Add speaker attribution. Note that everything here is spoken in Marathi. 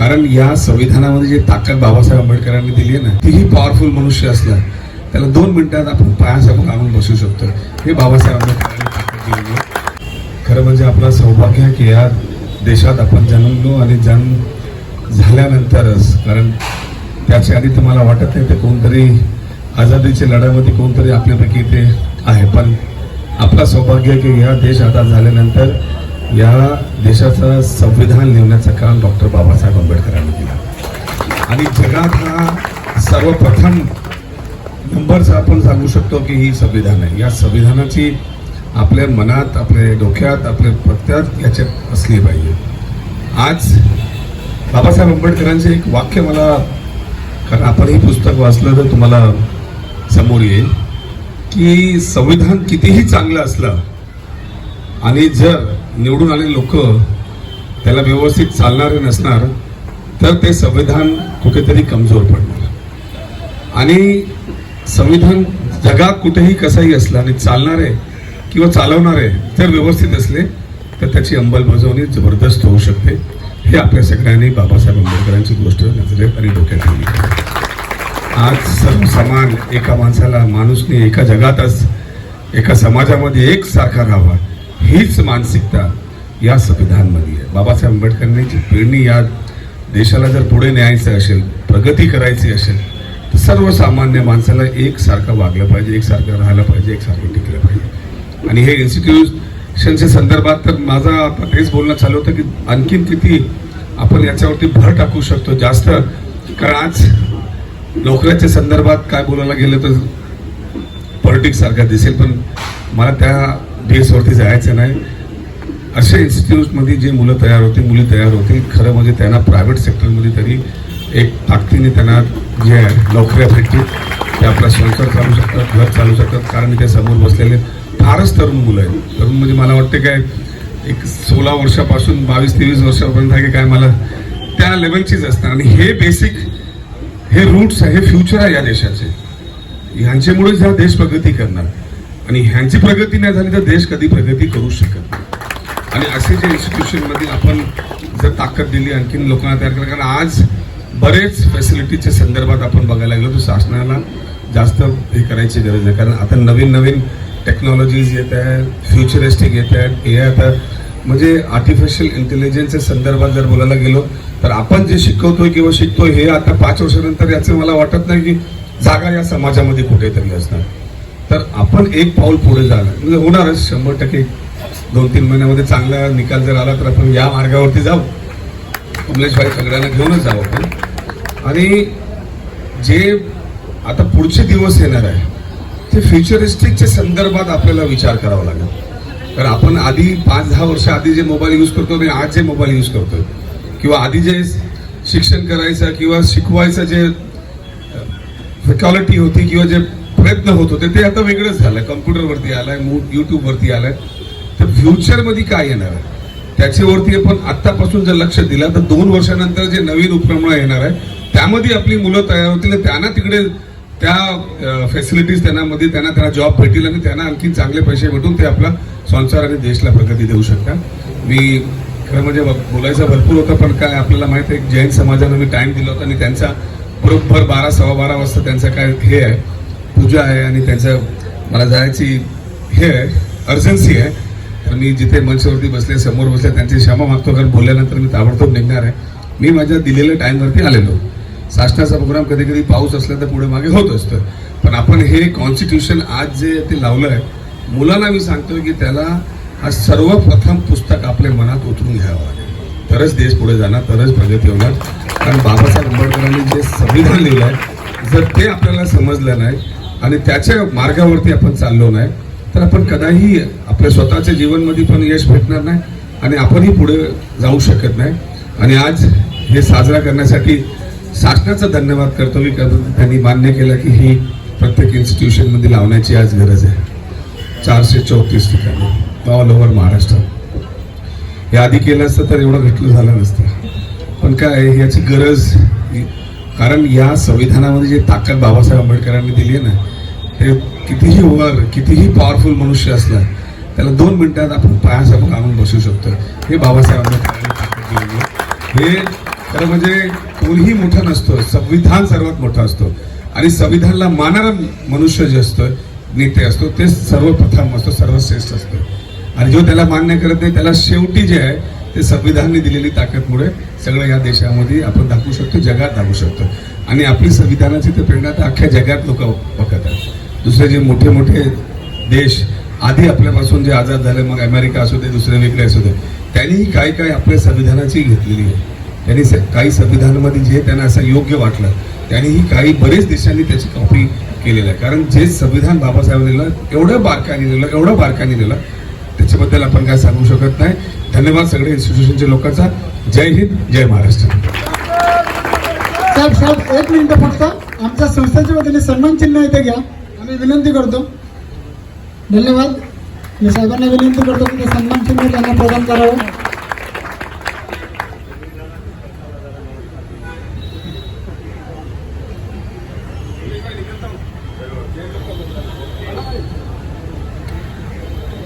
Speaker 1: कारण या संविधानामध्ये जी ताकद बाबासाहेब आंबेडकरांनी दिली आहे ना तीही पॉवरफुल मनुष्य असला त्याला दोन मिनिटात आपण पायासमोर आणून बसू शकतो. हे बाबासाहेब आंबेडकरांनी ताकद दिली आहे. खरं म्हणजे आपला सौभाग्य आहे की या देशात आपण जन्मलो आणि जन्म झाल्यानंतरच कारण त्याच्या आधी तुम्हाला वाटत नाही ते कोणतरी आझादीच्या लढ्यामध्ये कोणतरी आपल्यापैकी ते आहे. पण आपला सौभाग्य की या देश आजाद झाल्यानंतर या देशाचं संविधान लिहिण्याचं काम डॉक्टर बाबासाहेब आंबेडकरांनी दिला. आणि जगात हा सर्वप्रथम नंबरचा आपण सांगू शकतो की ही संविधान आहे. या संविधानाची आपल्या मनात आपल्या डोक्यात आपल्या प्रत्येक याच्यात असली पाहिजे. आज बाबासाहेब आंबेडकरांचे एक वाक्य मला कारण आपण हे पुस्तक वाचलं तर तुम्हाला समोर येईल की संविधान कितीही चांगलं असलं आणि जर निवडून आलेले लोक त्याला व्यवस्थित चालणारे नसणार तर ते संविधान कुठेतरी कमजोर पडणार. आणि संविधान जगात कुठेही कसाही असला आणि चालणारे किंवा चालवणारे जर व्यवस्थित असले तर त्याची अंमलबजावणी जबरदस्त होऊ शकते. हे आपल्या सगळ्यांनी बाबासाहेब आंबेडकरांची गोष्ट नजरेत आणि डोक्यात ठेवली. आज सर्व समान एका माणसाला माणूसने एका जगातच एका समाजामध्ये एकसारखा राहावा हीच मानसिकता या संविधानमध्ये आहे. बाबासाहेब आंबेडकरांनी जी पेरणी या देशाला जर पुढे न्यायचं असेल प्रगती करायची असेल तर सर्वसामान्य माणसाला एकसारखं वागलं पाहिजे एकसारखं राहिलं पाहिजे एकसारखं टिकलं पाहिजे. आणि हे इन्स्टिट्यूशनच्या संदर्भात तर माझं आता तेच बोलणं चालू होतं की आणखीन किती आपण याच्यावरती भर टाकू शकतो जास्त. कारण आज नोकऱ्याच्या संदर्भात काय बोलायला गेलं तर पॉलिटिक्ससारखं दिसेल पण मला त्या बेसवरती जायचं नाही. अशा इन्स्टिट्यूटमध्ये जे मुलं तयार होतील मुली तयार होतील खरं म्हणजे त्यांना प्रायव्हेट सेक्टरमध्ये तरी एक ताकदीने त्यांना जे आहे नोकऱ्या भेटतील. ते आपला संसार चालू शकतात घर चालू शकतात. कारण इथे समोर बसलेले फारच तरुण मुलं आहेत. तरुण म्हणजे मला वाटते काय एक सोळा वर्षापासून बावीस तेवीस वर्षापर्यंत आहे की काय मला त्या लेवलचीच असतात आणि हे बेसिक हे रूट्स आहे हे फ्युचर आहे या देशाचे. ह्यांच्यामुळेच हा देश प्रगती करणार. आणि ह्यांची प्रगती नाही झाली तर देश कधी प्रगती करू शकत नाही. आणि असे जे इन्स्टिट्यूशनमध्ये आपण जर ताकद दिली आणखीन लोकांना तयार केलं कारण आज बरेच फॅसिलिटीच्या संदर्भात आपण बघायला गेलो तर शासनाला जास्त हे करायची गरज नाही. कारण आता नवीन नवीन टेक्नॉलॉजीज येत आहेत फ्युचरिस्टिक येत आहेत ए आता म्हणजे आर्टिफिशियल इंटेलिजन्सच्या संदर्भात जर बोलायला गेलो तर आपण जे शिकवतोय किंवा शिकतोय हे आता पाच वर्षानंतर याचं मला वाटत नाही की जागा या समाजामध्ये कुठेतरी असणार. तर आपण एक पाऊल पुढे जाणार. म्हणजे होणारच शंभर टक्के दोन तीन महिन्यामध्ये चांगला निकाल जर आला तर आपण या मार्गावरती जाऊ. कमलेशभाई सगळ्यांना घेऊनच जाऊ आपण. आणि जे आता पुढचे दिवस येणार आहे ते फ्युचरिस्टिकच्या संदर्भात आपल्याला विचार करावा लागेल. तर आपण आधी पाच दहा वर्ष आधी जे मोबाईल यूज करतो आणि आज जे मोबाईल यूज करतो किंवा आधी जे शिक्षण करायचं किंवा शिकवायचं जे फॅकॉलिटी होती किंवा जे प्रयत्न होत होते. ते आता वेगळंच झालं कम्प्युटरवरती आलाय युट्यूबवरती आलाय. तर फ्युचरमध्ये काय येणार आहे? त्याच्यावरती आपण आत्तापासून जर लक्ष दिलं तर दोन वर्षानंतर जे नवीन उपक्रम येणार आहे त्यामध्ये आपली मुलं तयार होतील आणि त्यांना तिकडे त्या फॅसिलिटीज त्यांना मध्ये त्यांना त्यांना जॉब भेटेल आणि त्यांना आणखी चांगले पैसे भेटून ते आपला संसार आणि देशला प्रगती देऊ शकतात. मी खरं म्हणजे बोलायचं भरपूर होतं पण काय आपल्याला माहिती आहे जैन समाजानं मी टाइम दिला होता आणि त्यांचा बरोबर बारा सव्वा बारा वाजता त्यांचा काय हे आहे. पूजा आहे आणि त्यांचं मला जायची हे आहे अर्जन्सी आहे. तर मी जिथे मंचवरती बसले समोर बसले त्यांची क्षमा मागतो कारण बोलल्यानंतर मी ताबडतोब निघणार आहे. मी माझ्या दिलेल्या टाईमवरती आलेलो. साष्टाचा प्रोग्राम कधी कधी पाऊस असला तर पुढे मागे होत असतं. पण आपण हे कॉन्स्टिट्यूशन आज जे ते लावलं आहे मुलांना मी सांगतोय की त्याला हा सर्वप्रथम पुस्तक आपल्या मनात उतरून घ्यावं लागेल. तरच देश पुढे जाणार तरच प्रगती होणार. कारण बाबासाहेब आंबेडकरांनी जे संविधान लिहिलं आहे जर ते आपल्याला समजलं नाही आणि त्याच्या मार्गावरती आपण चाललो नाही तर आपण कदाही आपल्या स्वतःच्या जीवनमध्ये पण यश भेटणार नाही आणि आपणही पुढे जाऊ शकत नाही. आणि आज हे साजरा करण्यासाठी शासनाचा धन्यवाद करतो. मी कारण त्यांनी मान्य केलं की ही प्रत्येक इन्स्टिट्यूशनमध्ये लावण्याची आज गरज आहे. चारशे चौतीस ठिकाणी ऑल ओव्हर महाराष्ट्र. हे आधी केलं असतं तर एवढं घटलं झालं नसतं. पण काय आहे, याची गरज कारण या संविधानामध्ये जे ताकद बाबासाहेब आंबेडकरांनी दिली आहे ना ते कितीही वर कितीही पॉवरफुल मनुष्य असला त्याला दोन मिनिटात आपण पायासमोर आणून बसू शकतो. हे बाबासाहेब आंबेडकरांनी ताकद दिलेली हे खरं म्हणजे कोणीही मोठा नसतो संविधान सर्वात मोठा असतो. आणि संविधानला मानारा मनुष्य जे असतं नेते असतो ते सर्वप्रथम असतो सर्वश्रेष्ठ असतो. आणि जो त्याला मान्य करत नाही त्याला शेवटी जे आहे ते संविधानने दिलेली ताकदमुळे सगळं या देशामध्ये आपण दाखवू शकतो जगात दाखवू शकतो. आणि आपली संविधानाची तर प्रेरणा तर अख्ख्या जगात लोक बघत आहेत दुसरे जे मोठे मोठे देश आधी आपल्यापासून जे आझाद झाले मग अमेरिका असू दे दुसरे वेगळे असू दे त्यांनीही काही काही आपल्या संविधानाची घेतलेली आहे. त्यांनी काही संविधानामध्ये जे त्यांना असं योग्य वाटलं त्यांनीही काही बरेच देशांनी त्याची कॉपी केलेलं आहे. कारण जे संविधान बाबासाहेबांनी लिहिलं एवढं बारकाने लिहिलं एवढं बारकाने लिहिलं त्याच्याबद्दल आपण काय सांगू शकत नाही. धन्यवाद सगळे इन्स्टिट्यूशनच्या लोकांचा. जय हिंद जय महाराष्ट्र.
Speaker 2: साहेब साहेब एक मिनिट फक्त. आमच्या संस्थेच्या वतीने सन्मान चिन्ह इथे घ्या. आम्ही विनंती करतो. धन्यवाद. मी साहेबांना विनंती करतो की ते सन्मान चिन्ह त्यांना प्रदान करावं.